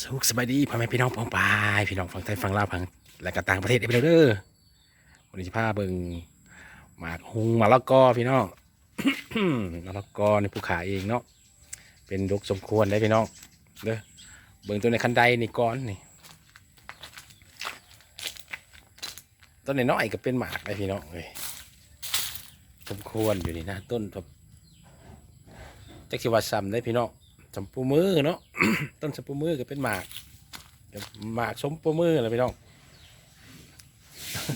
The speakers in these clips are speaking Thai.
สุขสบายดีพ่อแม่พี่น้องปองปายพี่น้องฝั่งไทยฝั่งลาวฝั่งและก็ต่างประเทศได้ไปเด้อวันนี้จะพาเบิงหมากฮุงมะละกอพี่น้องมะละกอในภูเขาเองเนาะเป็นดกสมควรได้พี่น้องเด้อเบิงตัวในคันไดนี่ก้อนนี่ต้นในน้อยก็เป็นหมากได้พี่น้องเลยสมควรอยู่นี่นะต้นแบบจักสิว่าซ้ำได้พี่น้อง สมปูมือเนาะต้นสมปูมือก็เป็นหมากหมากสมปูมืออะไรพี่น้อง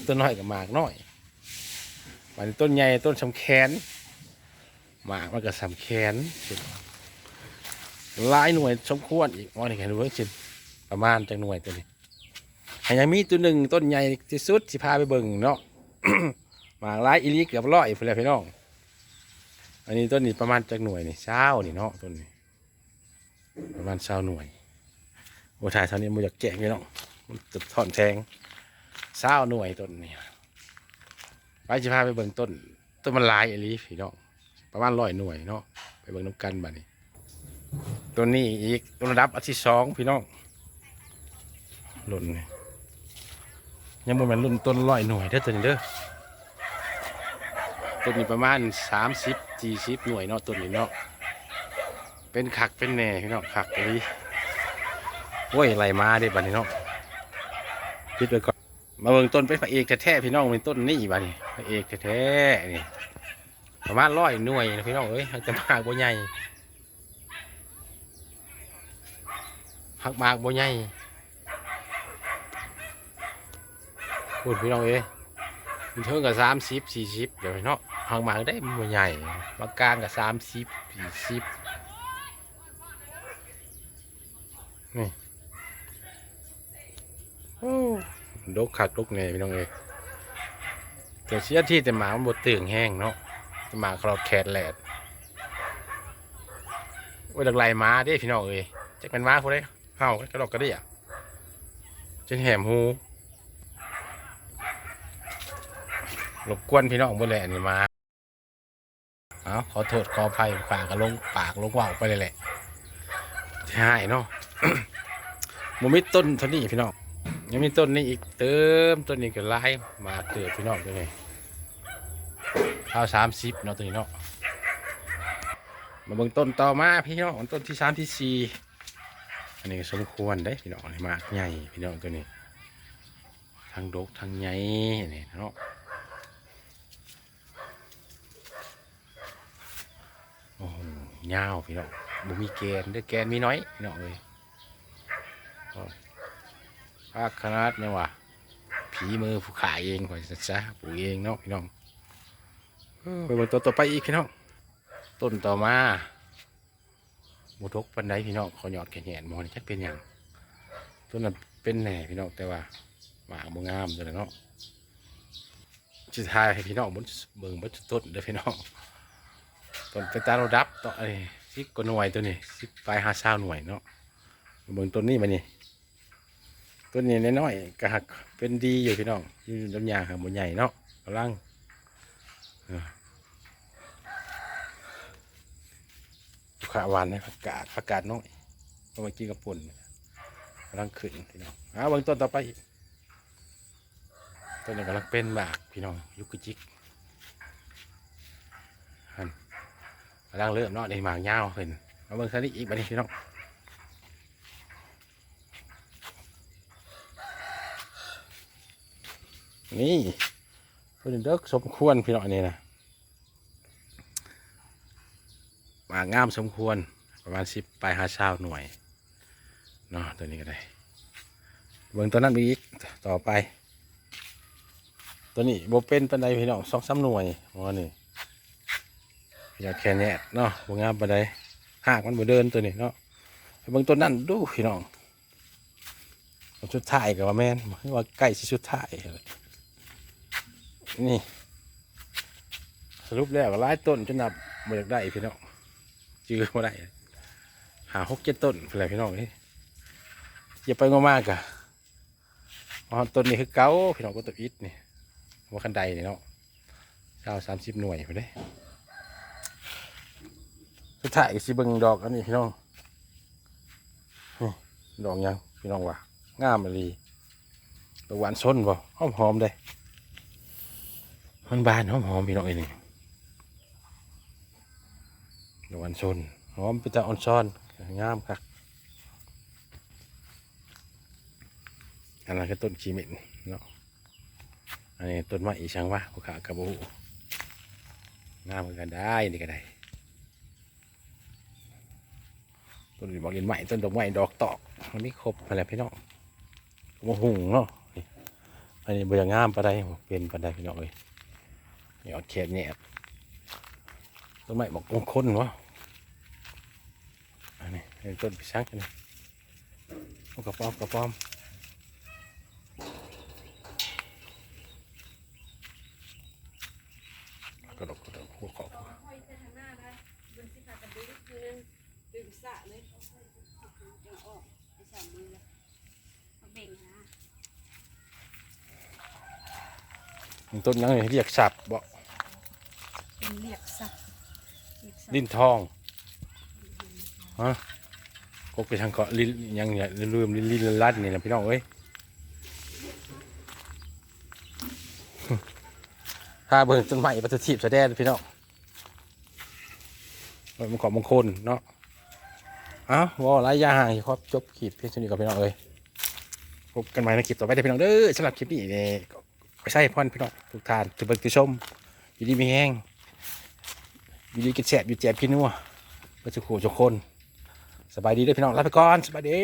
ต้นน้อยกับหมากน้อยมันต้นใหญ่ต้นสำแขนหมากมันก็สำแขนหลายหน่วยสมควรอีกว่านี่แค่ดูเพิ่งชินประมาณจังหน่วยตัวนี้อันยังมีตัวหนึ่งต้นใหญ่ที่สุดสิพาไปเบิ่งเนาะหมากหลายอีลีเกือบร้อยเพื่อนพี่น้อง อันนี้ต้นนี้ประมาณจักหน่วยนี่เช้านี่เนาะต้นนี้ ประมาณเช้าหน่วยโอ้ถ่ายเท่านี้มันอยากแจกพี่น้องมันตึกถอนแทงเช้าหน่วยต้นนี่ไปจะพาไปเบิ่งต้น ต้นมันลายอหลีพี่น้องประมาณร้อยหน่วยเนาะไปเบิ่งน้ำกันบัดนี้ต้นนี้อีกต้นระดับอันที่สองพี่น้องหล่นนี่ยังบ่แมันรุ่นต้นร้อยหน่วยเด้อต้นนี้เด้อต้นนี้ประมาณสามสิบสี่สิบหน่วยเนาะต้นนี้เนาะ เป็นขักเป็นแหน่พี่น้องขักไปดิโว้ยไหลมาด้บัดนี้เนาะคิดไว้ก่อนมาเบิ่งต้นเป็นพระเอกแท้ๆพี่น้องเป็นต้นนี่บัดนี้พระเอกแท้ๆนี่ประมาณร้อยหน่วยนะพี่น้องเอ้ยหักมากบ่ใหญ่หักมากบ่ใหญ่พูดพี่น้องเอ้ยมันเท่ากับสามสิบสี่สิบเดี๋ยวพี่น้องหักมากได้บ่ใหญ่มากลางกับสามสิบสี่สิบ นี่โอ้ดกคักดกแน่พี่น้องเอ้ยแต่เสียที่แต่หมามันบดตื่งแห้งเนาะแต่หมาคลอดแคดแหลดโอ้ยดักไล่หมาเด้พี่น้องเอ้ยจะเป็นหมาผู้ใดเห่ากระดอกกระเดี่ยจนแหมหูรบกวนพี่น้องบ่แหละนี่มา เอาขอโทษขออภัยปากก็ลงปากลงว่าวไปเลยแหละ ใช่เนาะมมีต้นเท่านี้พี่น้องยังมีต้นนี้อีกเติมต้นนี้ก็ไล่มาเกิดพี่น้องตัวนี้ข้าวสามสิบเนาะตัวนี้เนาะมาเบิ่งต้นต่อมาพี่น้องต้นที่สามที่สี่อันนี้สมควรได้พี่น้องนี่มากใหญ่พี่น้องตัวนี้ทั้งดกทั้งใหญ่นี่เนาะโอ้โหยาวพี่น้อง บ่มีแกนเด้อแกนมีน้อยพี่น้องเลยภาคคณะเนี่ยวะผีมือผู้ขายเองข่อยซะปลูกเองเนาะพี่น้องไปบิ่งตัวต่อไปอีกพี่น้องต้นต่อมาบุทกปันไดพี่น้องเขาหยอดแขนแหนมอนี่ชักเป็นอย่างต้นนั้นเป็นแหน่พี่น้องแต่ว่าหมาบ่งามตัวนั้นเนาะจิทายให้พี่น้องบนเบิ่งบนต้นเด้อพี่น้องต้นเป็นตาเราดับต่อไอ้ สิบกว่าหน่วยตัวนี้สิบปลายห้าเศร้าหน่วยเนาะเบิ่งต้นนี้มานี่ต้นนี้น้อยๆก็หักเป็นดีอยู่พี่น้องอยู่ลำยางครับบนใหญ่เนาะกำลังขาหวานนะผักกาดผักกาดน้อยเอามากินกับปุ่นกำลังขึ้นพี่น้องเอาเบางต้นต่อไปอีกต้นนี้กำลังเป็นหมากพี่น้องยุกจิกหั่น กำลังเริ่มเนาะในหมากยาวขึ้นเอาเบิ่งคันนี้อีกบัดนี้พี่น้องนี่เพื่อนเด็กสมควรพี่น้องนี่นะหมางามสมควรประมาณสิบปลายห้าเช้าหน่วยเนาะตัวนี้ก็ได้เบิ่งตัวนั้นมีอีกต่อไป ตัวนี้โบเป็นปันไดพี่น้องสองสามหน่วยว่านี่ อยากแค่เนี้ยเนาะบงามปันไดหากมันบ่เดินตัวนี้เนาะไปเบิ่งตัวนั้นดูพี่น้องชุดท้ายกับว่าแม่นว่าใกล้สิชุดท้ายนี่ สรุปแล้วหลายต้นจนนับบ่อยากได้พี่น้องจื้อมาได้หาหกเจ็ดต้นเป็นไรพี่น้องนี่อย่าไปงมากอะอ๋อต้นนี้คือเก้าพี่น้องก็ตัวอิดนี่ว่าคันใดนี่เนาะเก้าสามสิบหน่วยไปเลย สุดท้ายก็สิเบิ่งดอกอันนี้พี่น้องนี่ดอกยังพี่น้องว่างามเลยดอกหวานส้นบ่หอมหอมเลยมันบานหอมหอมพี่น้องเอ้ยนี่ดอกหวานส้นหอมเป็นตาอ่อนซ้อนงามครับอันนั้นคือต้นขีเหม็นเนาะอันนี้ต้นไม้อีช่างวะผู้ขากระบูงามเหมือนกันได้นี่ก็ได้ ต้นบอกเรียนใหม่ต้นดอกไม้ดอกตอกมันไม่ครบอะไรพี่น้องมะหุงเนาะนี่อันนี้บริงามปะไดเป็นปะไดพี่น้องเลยนี่อดแคบเนี่ยต้นไม้บอกมงคลวะอันนี้เป็นต้นพิชังกันนี่กระป๋อมกระป๋อมกระดกกระดกหัวขอบ ค่อยไปทางหน้าได้บนสิพากันดึงคือนึง ดึงสะเลยเอาออกไปสามมือเลยเอาเบ่งนะต้นยังไงเรียกสับบ่เป็นเรียกสักเรียกสักลิ้นทองฮะก็ไปทางเกาะลิ้นยังเนี่ยลืมลิ้นลิ้นลัดนี่นะพี่น้องเอ้ยถ้าเบิ่งต้นไม้ปฏิทินแสดงพี่น้องเออมันของมงคลเนาะเอ้าว่าระยะห่างครบจบคลิปเพียงเท่านี้กับพี่น้องเอ้ยพบกันใหม่ในคลิปต่อไปเด้พี่น้องเด้อสำหรับคลิปนี้เนี่ยก็ใช่พ่อนพี่น้องทุกท่านทุกเบิ่งทุกชม อยู่ดีมีแห้งอยู่ดีกินแสบอยู่แจบกินนัวเพื่อจะขู่ทุกคน สบายดีเด้วยพี่น้องลาไปก่อนสบายดี